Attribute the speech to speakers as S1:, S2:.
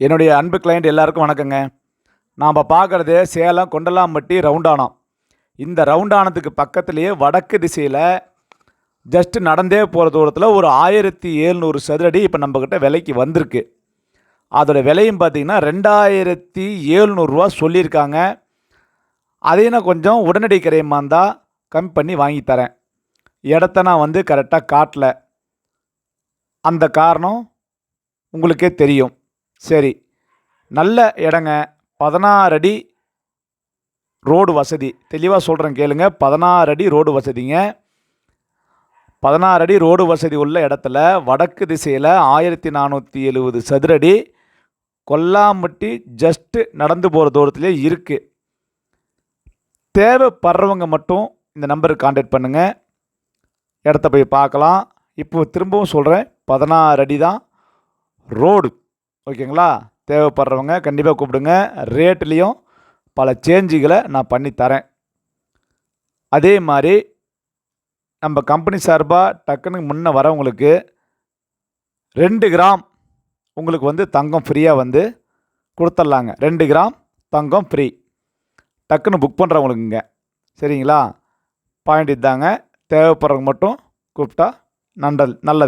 S1: என்னுடைய அன்பு கிளைண்ட் எல்லாருக்கும் வணக்கங்க. நாம் பார்க்குறது சேலம் கொண்டலாம்பட்டி ரவுண்டானம் இந்த ரவுண்டானத்துக்கு பக்கத்துலேயே வடக்கு திசையில் ஜஸ்ட்டு நடந்தே போகிற தூரத்தில் ஒரு ஆயிரத்தி எழுநூறு சதுரடி இப்போ நம்மக்கிட்ட விலைக்கு வந்திருக்கு. அதோட விலையும் பார்த்தீங்கன்னா ரெண்டாயிரத்தி ஏழ்நூறுரூவா சொல்லியிருக்காங்க. அதையும் நான் கொஞ்சம் உடனடி கிரயமாக இருந்தால் கம்மி பண்ணி வாங்கி தரேன். இடத்த நான் வந்து கரெக்டாக காட்டல. அந்த காரணம் உங்களுக்கே தெரியும். சரி. நல்ல இடங்க பதினாறு அடி ரோடு வசதி. தெளிவாக சொல்கிறேன் கேளுங்க. பதினாறு அடி ரோடு வசதிங்க. பதினாறு அடி ரோடு வசதி உள்ள இடத்துல வடக்கு திசையில் ஆயிரத்தி நானூற்றி எழுபது சதுரடி கொல்லாம்பட்டி ஜஸ்ட்டு நடந்து போகிற தூரத்துலேயே இருக்குது தேவைப்படுறவங்க மட்டும் இந்த நம்பருக்கு காண்டாக்ட் பண்ணுங்கள் இடத்த போய் பார்க்கலாம். இப்போ திரும்பவும் சொல்கிறேன் பதினாறு அடி தான் ரோடு. ஓகேங்களா? தேவைப்படுறவங்க கண்டிப்பாக கூப்பிடுங்க. ரேட்லேயும் பல சேஞ்சுகளை நான் பண்ணி தரேன். அதே மாதிரி நம்ம கம்பெனி சார்பாக டக்குன்னு முன்ன வரவங்களுக்கு ரெண்டு கிராம் உங்களுக்கு வந்து தங்கம் ஃப்ரீயாக வந்து கொடுத்துட்லாங்க. ரெண்டு கிராம் தங்கம் ஃப்ரீ டக்குன்னு புக் பண்ணுறவங்களுக்குங்க சரிங்களா? பாயிண்ட் இதாங்க. தேவைப்படுறவங்க மட்டும் கூப்பிட்டா நன்றல் நல்லது.